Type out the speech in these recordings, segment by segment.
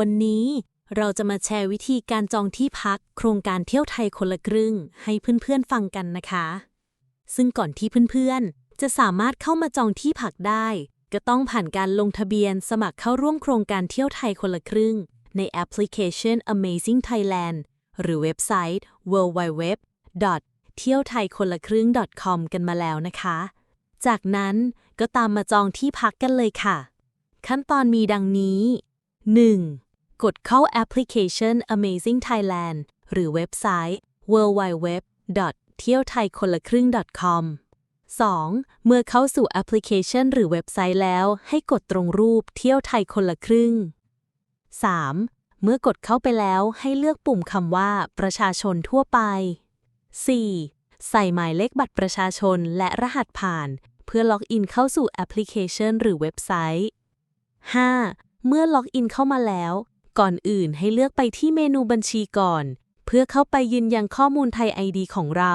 วันนี้เราจะมาแชร์วิธีการจองที่พัก โครงการเที่ยวไทยคนละครึ่ง ให้เพื่อนๆฟังกันนะคะ ซึ่งก่อนที่เพื่อนๆ จะสามารถเข้ามาจองที่พักได้ ก็ต้องผ่านการลงทะเบียนสมัครเข้าร่วมโครงการเที่ยวไทยคนละครึ่ง ในแอปพลิเคชัน Amazing Thailand หรือเว็บไซต์ www. เที่ยวไทยคนละครึ่ง .com กันมาแล้วนะคะ จากนั้นก็ตามมาจองที่พักกันเลยค่ะ ขั้นตอนมีดังนี้ 1. กดเข้าแอปพลิเคชัน Amazing Thailand หรือเว็บไซต์ www. เที่ยวไทยคนละครึ่ง .com 2. เมื่อเข้าสู่แอปพลิเคชันหรือเว็บไซต์แล้ว ให้กดตรงรูปเที่ยวไทยคนละครึ่ง 3. เมื่อกดเข้าไปแล้วให้เลือกปุ่มคำว่า ประชาชนทั่วไป 4. ใส่หมายเลขบัตรประชาชนและรหัสผ่าน เพื่อล็อกอินเข้าสู่แอปพลิเคชันหรือเว็บไซต์ 5. เมื่อล็อกอินเข้ามาแล้ว ก่อนอื่นให้เลือกไปที่เมนูบัญชีก่อน เพื่อเข้าไปยืนยันข้อมูลไทย ID ของเรา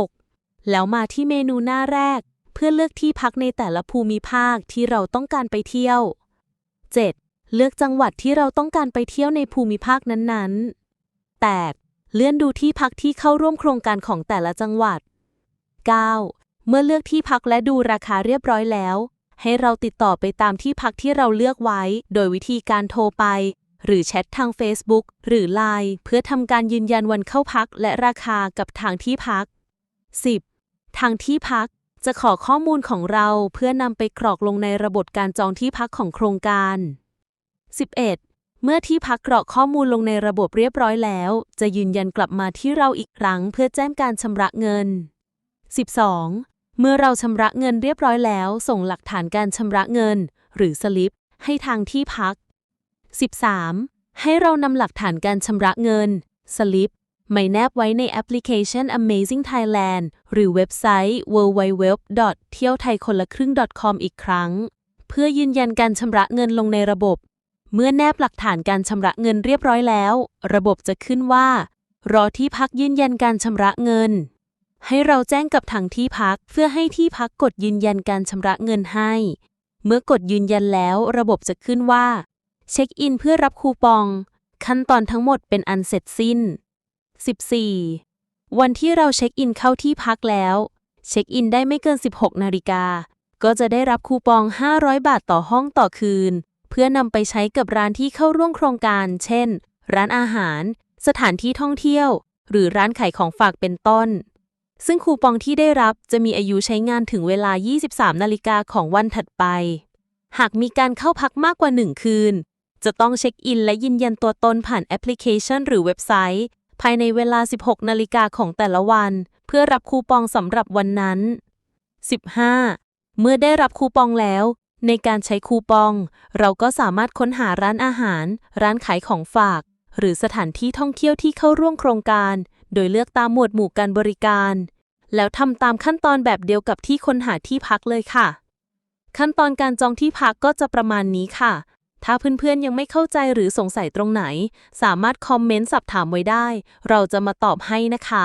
6. แล้วมาที่เมนูหน้าแรก เพื่อเลือกที่พักในแต่ละภูมิภาคที่เราต้องการไปเที่ยว 7. เลือกจังหวัดที่เราต้องการไปเที่ยวในภูมิภาคนั้นๆ 8. เลื่อนดูที่พักที่เข้าร่วมโครงการของแต่ละจังหวัด 9. เมื่อเลือกที่พักและดูราคาเรียบร้อยแล้ว ให้เราติดต่อไปตามที่พักที่เราเลือกไว้ โดยวิธีการโทรไป หรือแชททาง Facebook หรือ Line เพื่อทำการยืนยันวันเข้าพักและราคากับทางที่พัก 10. ทางที่พักจะขอข้อมูลของเราเพื่อนำไปกรอกลงในระบบการจองที่พักของโครงการ 11. เมื่อที่พักกรอกข้อมูลลงในระบบเรียบร้อยแล้ว จะยืนยันกลับมาที่เราอีกครั้งเพื่อแจ้งการชำระเงิน 12. เมื่อเราชำระเงินเรียบร้อยแล้ว ส่งหลักฐานการชำระเงิน หรือสลิป ให้ทางที่พัก 13. ให้เรานำหลักฐานการชำระเงิน สลิปไม่แนบไว้ในแอปพลิเคชัน Amazing Thailand หรือเว็บไซต์ www. เที่ยวไทยคนละครึ่ง .com อีกครั้ง เพื่อยืนยันการชำระเงินลงในระบบ เมื่อแนบหลักฐานการชำระเงินเรียบร้อยแล้ว ระบบจะขึ้นว่า รอที่พักยืนยันการชำระเงิน ให้เราแจ้งกับทางที่พักเพื่อให้ที่พักกดยืนยันการชำระเงินให้ เมื่อกดยืนยันแล้วระบบจะขึ้นว่า เช็คอินเพื่อรับคูปอง ขั้นตอนทั้งหมดเป็นอันเสร็จสิ้น 14. วันที่เราเช็คอินเข้าที่พักแล้ว เช็คอินได้ไม่เกิน 16 นาฬิกา ก็จะได้รับคูปอง 500 บาทต่อห้องต่อคืน เพื่อนำไปใช้กับร้านที่เข้าร่วมโครงการ เช่น ร้านอาหาร สถานที่ท่องเที่ยว หรือร้านขายของฝากเป็นต้น ซึ่งคูปองที่ได้รับจะมีอายุใช้งานถึงเวลา 23 นาฬิกาของวันถัดไป หากมีการเข้าพักมากกว่า 1 คืน จะต้องเช็คอินและยืนยันตัวตนผ่านแอปพลิเคชัน หรือเว็บไซต์ ภายในเวลา 16 นาฬิกาของแต่ละวัน เพื่อรับคูปองสำหรับวันนั้น 15. เมื่อได้รับคูปองแล้ว ในการใช้คูปอง เราก็สามารถค้นหาร้านอาหาร ร้านขายของฝาก หรือสถานที่ท่องเที่ยวที่เข้าร่วมโครงการ โดยเลือกตามหมวดหมู่การบริการ แล้วทำตามขั้นตอนแบบเดียวกับที่ค้นหาที่พักเลยค่ะ ขั้นตอนการจองที่พักก็จะประมาณนี้ค่ะ ถ้าเพื่อนๆยังไม่เข้าใจหรือสงสัยตรงไหน สามารถคอมเมนต์สอบถามไว้ได้ เราจะมาตอบให้นะคะ